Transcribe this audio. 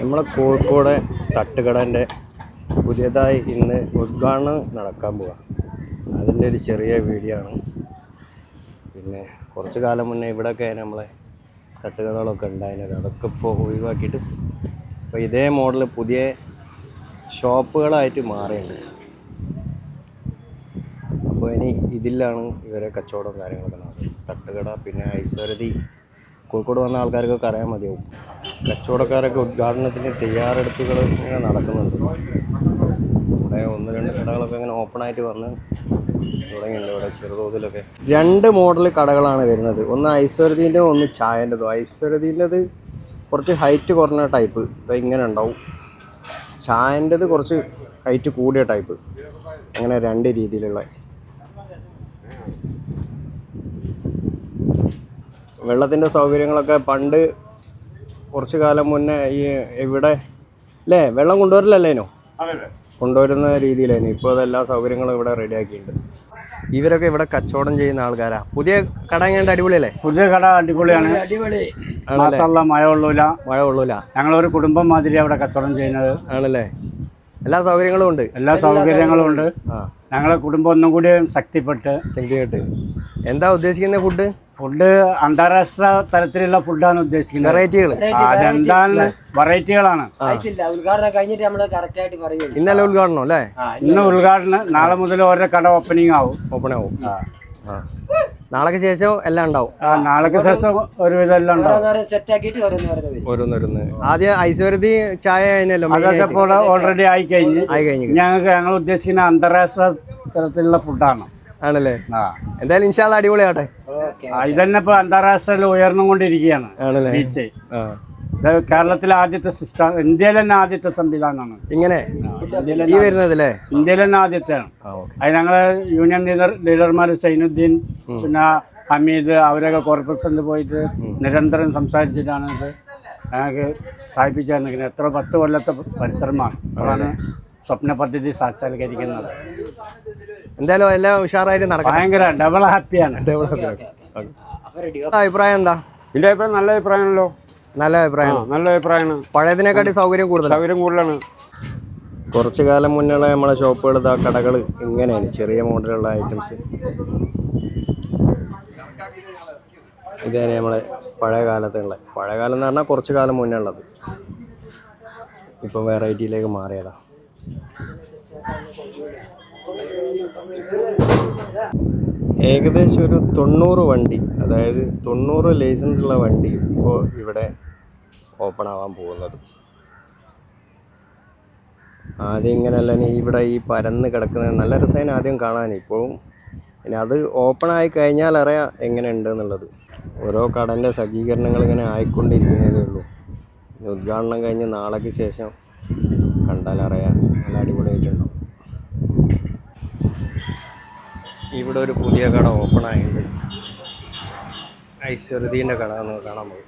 നമ്മളെ കോഴിക്കോട് തട്ടുകടന്റെ പുതിയതായി ഇന്ന് ഉദ്ഘാടനം നടക്കാൻ പോവാം. അതിന്റെ ഒരു ചെറിയ വീഡിയോ ആണ്. പിന്നെ കുറച്ച് കാലം മുന്നേ ഇവിടെയൊക്കെ നമ്മളെ തട്ടുകടകളൊക്കെ ഉണ്ടായിരുന്നത്. അതൊക്കെ ഇപ്പോൾ ഒഴിവാക്കിയിട്ട് ഇപ്പോൾ ഇതേ മോഡൽ പുതിയ ഷോപ്പുകളായിട്ട് മാറിയിട്ടുണ്ട്. അപ്പോൾ ഇനി ഇതിലാണ് ഇവരെ കച്ചവടവും കാര്യങ്ങളൊക്കെ നടക്കുന്നത്. തട്ടുകട പിന്നെ ഐശ്വരതി കോഴിക്കോട് വന്ന ആൾക്കാർക്കൊക്കെ അറിയാൻ മതിയാവും. കച്ചവടക്കാരൊക്കെ ഉദ്ഘാടനത്തിന് തയ്യാറെടുപ്പുകൾ ഇങ്ങനെ നടക്കുന്നുണ്ട്. ഇവിടെ ഒന്ന് രണ്ട് കടകളൊക്കെ ഇങ്ങനെ ഓപ്പൺ ആയിട്ട് വന്ന് തുടങ്ങിയിട്ടുണ്ട് ഇവിടെ ചെറുതോതിലൊക്കെ. രണ്ട് മോഡൽ കടകളാണ് വരുന്നത്. ഒന്ന് ഐശ്വരതീന്റെ ഒന്ന് ചായന്റെതും. ഐശ്വരതീന്റെത് കുറച്ച് ഹൈറ്റ് കുറഞ്ഞ ടൈപ്പ് ഇത് ഇങ്ങനെ ഉണ്ടാവും. ചായന്റെത് കുറച്ച് ഹൈറ്റ് കൂടിയ ടൈപ്പ് അങ്ങനെ രണ്ട് രീതിയിലുള്ള. വെള്ളത്തിന്റെ സൗകര്യങ്ങളൊക്കെ പണ്ട് കുറച്ച് കാലം മുന്നേ ഈ ഇവിടെ അല്ലേ വെള്ളം കൊണ്ടുവരില്ലല്ലേനോ കൊണ്ടുവരുന്ന രീതിയിലായിരുന്നു ഇപ്പോൾ അതെല്ലാ സൗകര്യങ്ങളും ഇവിടെ റെഡിയാക്കിയിട്ടുണ്ട്. ഇവരൊക്കെ ഇവിടെ കച്ചവടം ചെയ്യുന്ന ആൾക്കാരാ. പുതിയ കട എങ്ങനെ അടിപൊളിയല്ലേ? പുതിയ കട അടിപൊളിയാണ്. അടിപൊളി മഴ കൊള്ളൂല മഴ കൊള്ളൂല. ഞങ്ങളൊരു കുടുംബം മാതിരി അവിടെ കച്ചവടം ചെയ്യുന്നത്. ആണല്ലേ? എല്ലാ സൗകര്യങ്ങളും ഉണ്ട്. എല്ലാ സൗകര്യങ്ങളും ഉണ്ട്. ഞങ്ങളെ കുടുംബം ഒന്നും കൂടി ശക്തിപ്പെട്ട് ശക്തിപ്പെട്ട്. കേട്ട് എന്താ ഉദ്ദേശിക്കുന്നത് ഫുഡ് ഫുഡ് അന്താരാഷ്ട്ര തലത്തിലുള്ള ഫുഡാണ് ഉദ്ദേശിക്കുന്നത്. വെറൈറ്റികൾ അതെന്താണ് വെറൈറ്റികളാണ് ഉദ്ഘാടനം കഴിഞ്ഞിട്ട് നമ്മൾ കറക്റ്റ് ആയിട്ട് പറയും ഇന്നലെ ഉദ്ഘാടനം അല്ലേ? ഇന്ന് ഉദ്ഘാടനം. നാളെ മുതൽ ഓരോ കട ഓപ്പണിംഗ് ആവും. ഓപ്പൺ ആവും. നാളെ നാളേക്ക് ശേഷം എല്ലാം ഉണ്ടാവും? ആ, നാളേക്ക് ശേഷം ഒരുവിധം എല്ലാം ഉണ്ടാവും. ഓരോന്നോരോന്ന് ആദ്യം ഐശ്വര്യതി ചായ അതിനല്ലോ അതൊക്കെ ഓൾറെഡി ആയി കഴിഞ്ഞ് ആയി കഴിഞ്ഞു ഞങ്ങൾക്ക് ഞങ്ങൾ ഉദ്ദേശിക്കുന്ന അന്താരാഷ്ട്ര തലത്തിലുള്ള ഫുഡാണ് ആണല്ലേ? എന്തായാലും ഇൻഷാല്ല അടിപൊളിയാട്ടെ ഇതന്നെ ഇപ്പൊ അന്താരാഷ്ട്രയിൽ ഉയർന്നുകൊണ്ടിരിക്കുകയാണ് ബീച്ച്. ഇത് കേരളത്തിലെ ആദ്യത്തെ സിസ്റ്റം ഇന്ത്യയിലെ തന്നെ ആദ്യത്തെ സംവിധാനമാണ്. ഇങ്ങനെ? ഈ വരുന്നതല്ലേ ഇന്ത്യയിലെ തന്നെ ആദ്യത്തെയാണ്. അത് ഞങ്ങൾ യൂണിയൻ ലീഡർ ലീഡർമാർ സൈനുദ്ദീൻ പിന്നെ ഹമീദ് അവരൊക്കെ കോർപ്പറേഷനിൽ പോയിട്ട് നിരന്തരം സംസാരിച്ചിട്ടാണ് ഇത് ഞങ്ങൾക്ക് സാധിപ്പിച്ചു തന്നിരിക്കുന്നത് എത്ര പത്ത് കൊല്ലത്തെ പരിശ്രമമാണ്. അതാണ് സ്വപ്ന പദ്ധതി സാക്ഷാത്കരിക്കുന്നത്. എന്തായാലും എല്ലാം ഉഷാറായിട്ട് നടക്കാം ഭയങ്കര ഡബിൾ ഹാപ്പിയാണ് ഡബിൾ റെഡി അഭിപ്രായം എന്താ? എന്റെ അഭിപ്രായം നല്ല അഭിപ്രായമാണല്ലോ. നല്ല അഭിപ്രായമാണ് നല്ല അഭിപ്രായമാണ്. പഴയതിനെക്കാട്ടി സൗകര്യം കൂടുതൽ സൗകര്യം കൂടുതലാണ്. കുറച്ച് കാലം മുന്നേ നമ്മളെ ഷോപ്പുകൾ ഇതാ കടകൾ ഇങ്ങനെയാണ് ചെറിയ മോഡലുള്ള ഐറ്റംസ് ഇതാണ് നമ്മളെ പഴയ കാലത്തുള്ള പഴയ കാലം എന്ന് പറഞ്ഞാൽ കുറച്ച് കാലം മുന്നേ ഉള്ളത്. ഇപ്പം വെറൈറ്റിയിലേക്ക് മാറിയതാ. ഏകദേശം ഒരു തൊണ്ണൂറ് വണ്ടി അതായത് തൊണ്ണൂറ് ലൈസൻസ് ഉള്ള വണ്ടി ഇപ്പോൾ ഇവിടെ ഓപ്പൺ ആവാൻ പോകുന്നത്. ആദ്യം ഇങ്ങനെയല്ല ഇവിടെ ഈ പരന്ന് കിടക്കുന്ന നല്ല രസമാണ് ആദ്യം കാണാൻ. ഇപ്പോഴും പിന്നെ അത് ഓപ്പൺ ആയി കഴിഞ്ഞാൽ അറിയാം എങ്ങനെയുണ്ട് എന്നുള്ളത് ഓരോ കടന്റെ സജ്ജീകരണങ്ങൾ ഇങ്ങനെ ആയിക്കൊണ്ടിരിക്കുന്നതേ ഉള്ളൂ. ഉദ്ഘാടനം കഴിഞ്ഞ് നാളേക്ക് ശേഷം കണ്ടാൽ അറിയാം നല്ല അടിപൊളിയായിട്ടുണ്ടാവും. ഇവിടെ ഒരു പുതിയ കട ഓപ്പൺ ആയിട്ടുണ്ട്. ഐശ്വര്യതീന്റെ കട എന്ന് കാണാൻ പോകും